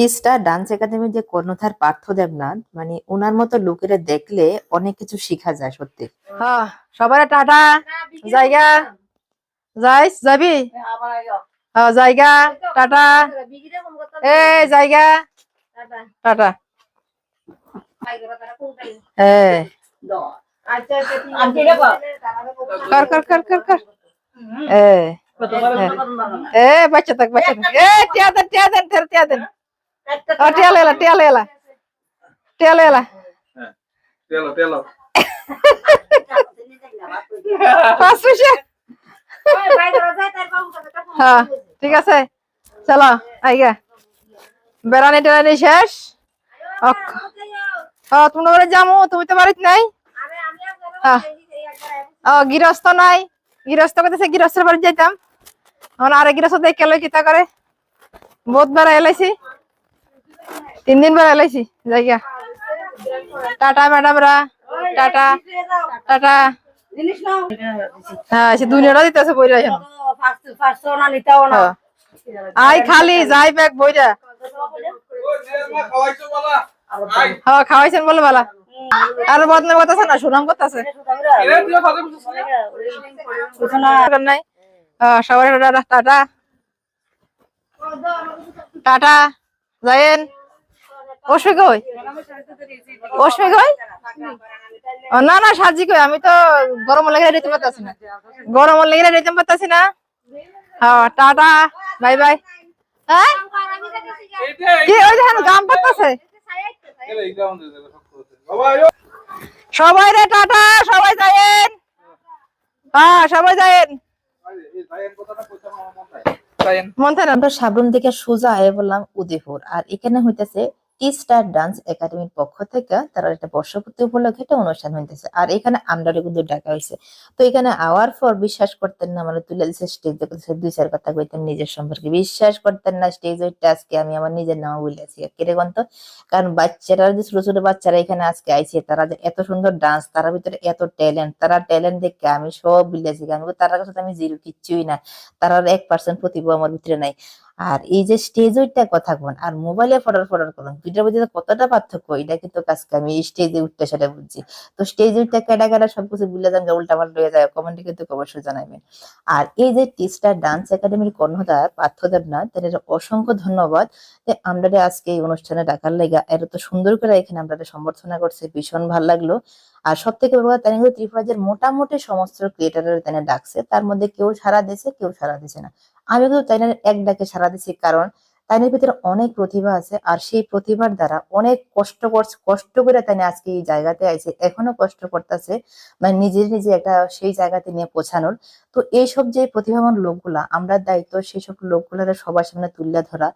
Teesta dance একাডেমির যে কর্ণধার পার্থ দেবনাথ মানে ওনার মতো লোকেরা দেখলে অনেক কিছু শিখা যায় সত্যি। হ্যাঁ সবার টাটা। জায়গা। যাইস যাবি? হ্যাঁ জায়গা। টাটা। এ জায়গা। টাটা। হ্যাঁ কর কর কর কর কর। এ এ বাচ্চা থাক বাচ্চা থাক। এ টিয়া দেন টিয়া দেন টিয়া দেন। টিয়া লেলা টিয়া লেলা। Telo, telo. পাঁচ পয়সা। হ্যাঁ ঠিক আছে। চলো আইগা। বেড়ানি টেরানি শেষ। অক- হ্যাঁ তুমি ঘরে যামু তুমি তো বাড়িতে নাই? হ্যাঁ। ও গৃহস্থ নাই। গৃহস্থ করতেছে গৃহস্থের বাড়ি যাইতাম। এখন আরে গৃহস্থ দেখে লই কিতা করে। বহুত বার এলাইছি। তিন দিন বার এলাইছি জায়গা টাটা ম্যাডামরা। Tata tata. হ্যাঁ সে দুনিয়াটা দিতেছে বইরা এখন। হ্যাঁ। আই খালি যাই ব্যাগ বইরা। হ্যাঁ খাওয়াইছেন বলে বালা। আর বদনাম করতেছে না সুনাম করতেছে। দরকার নাই। হ্যাঁ, টাটা। টাটা। টাটা কই অশ্মি কই না না সাজি কই আমি তো গরম লেগে রেতে পারতাছি না। গরম লেগে রেতে পারতাছি না। হ্যাঁ টাটা। Bye bye. হ্যাঁ? সবাই রে, টাটা। সবাই যাইন হ্যাঁ সবাই যাইন মন থাকে আমরা সাবরুম থেকে সোজা আয়ে বললাম উদয়পুর আর এখানে হইতেছে স্টার ডান্স একাডেমির পক্ষ থেকে তারা একটা বর্ষপূর্তি উপলক্ষে একটা অনুষ্ঠান হইতেছে। আর এখানে আমরা কিন্তু ডাকা হয়েছে তো এখানে আওয়ার পর বিশ্বাস করতেন না মানে তুলে দিচ্ছে স্টেজ দেখতেছে দুই, চার কথা কইতেন নিজের সম্পর্কে। বিশ্বাস করতেন না স্টেজ ওইটা আজকে আমি আমার নিজের নাম বলেছি কেরে গন্ত? কারণ বাচ্চারা, যে ছোট ছোট বাচ্চারা এখানে আজকে আইছে, তারা যে এত সুন্দর ডান্স তার ভিতরে এত ট্যালেন্ট তারা ট্যালেন্ট দেখে আমি সব বিলেছি আমি তার কাছে আমি জিরো কিচ্ছুই না। তার এক পার্সেন্ট প্রতিভা আমার ভিতরে নাই। আর এই যে স্টেজ ওইটা কথা কোন, আর মোবাইলে ফটার ফটার করুন দুইটার মধ্যে কতটা পার্থক্য, এটা কিন্তু আজকে আমি স্টেজে উঠতে সেটা বুঝছি। তো স্টেজ উঠতে কেডা কেডা সবকিছু বুঝলে যান উল্টা পাল্টা হয়ে যায় কমেন্টে কিন্তু অবশ্যই জানাবেন আর এই যে টিস্টার ডান্স একাডেমির কর্ণধার পার্থ দেবনাথ তাদের অসংখ্য ধন্যবাদ যে আমরা আজকে এই অনুষ্ঠানে ডাকার লেগা, এত তো সুন্দর করে এখানে আমরা সম্বর্ধনা করছে, ভীষণ ভালো লাগল। আর সব থেকে বড় কথা কিন্তু ত্রিপুরাজের মোটামুটি সমস্ত ক্রিয়েটারের তাই ডাকছে, তার মধ্যে কেউ সারা দিছে কেউ সারা দিছে না। আমি কিন্তু তাইনের এক ডাকে সারা দিচ্ছি কারণ তাইনের ভিতরে অনেক প্রতিভা আছে, আর সেই প্রতিভার দ্বারা অনেক কষ্ট করছে কষ্ট করে তাই আজকে এই জায়গাতে আইছে, এখনও কষ্ট করতেছে মানে নিজের নিজে একটা সেই জায়গাতে নিয়ে পৌঁছানোর। তো এইসব যে প্রতিভাবান লোকগুলা, আমরা দায়িত্ব সেই সব লোকগুলার সবার সামনে তুলে ধরা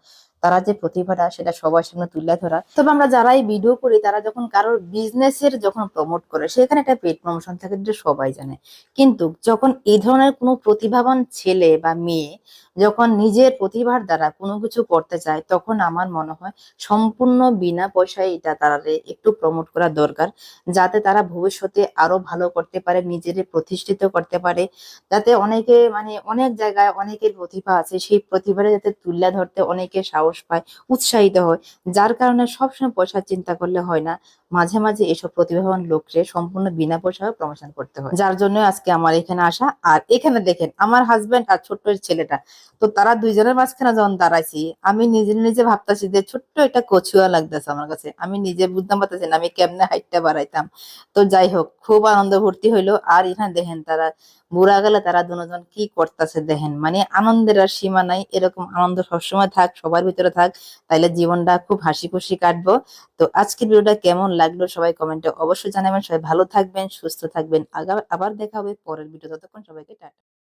তারা যে প্রতিভাটা সেটা সবার সামনে তুলে ধরা। তবে আমরা যারাই ভিডিও করি, তারা যখন কারোর বিজনেসের যখন প্রমোট করে, সেখানে একটা পেড প্রমোশন থাকে যেটা সবাই জানে। কিন্তু যখন এই ধরনের কোনো প্রতিভাবান ছেলে বা মেয়ে যখন নিজের প্রতিভার দ্বারা কোনো কিছু করতে চায়, তখন আমার মনে হয় সম্পূর্ণ বিনা পয়সায় এটা তারা একটু প্রমোট করা দরকার। যাতে তারা ভবিষ্যতে আরও ভালো করতে পারে, নিজের প্রতিষ্ঠিত করতে পারে। যাতে অনেকে মানে অনেক জায়গায় অনেকের প্রতিভা আছে, সেই প্রতিভাটা যাতে তুলে ধরতে অনেকে সাহস পায়, উৎসাহিত হয়, যার কারণে সবসময় পয়সার চিন্তা করলে হয় না। মাঝে মাঝে এসব প্রতিভাবান লোককে সম্পূর্ণ বিনা পয়সায় প্রমোশন করতে হয়। যার জন্য আজকে আমার এখানে আসা, আর এখানে দেখেন, আমার হাজবেন্ড আর ছোট্ট ছেলেটা। তো তারা দুইজনের মাঝখানে যখন দাঁড়াইছি, আমি নিজে নিজে ভাবতেছি যে ছোট্ট একটা কচুয়া লাগতেছে আমার কাছে। আমি নিজে বুঝতে পারতেছি আমি কেমনে হাইটটা বাড়াইতাম। তো যাই হোক, খুব আনন্দ ভর্তি হইল। আর এখানে দেখেন তারা বুড়া গেলে তারা দুজন কি করতেছে দেখেন। মানে আনন্দের আর সীমা নাই, এরকম আনন্দ সবসময় থাক, সবার ভিতরে থাক, তাইলে জীবনটা খুব হাসি খুশি কাটবো। তো আজকের ভিডিওটা কেমন লাগল সবাই কমেন্টে অবশ্যই জানাবেন। সবাই ভালো থাকবেন, সুস্থ থাকবেন। আবার দেখা হবে পরের ভিডিও ততক্ষণ সবাইকে টাটা।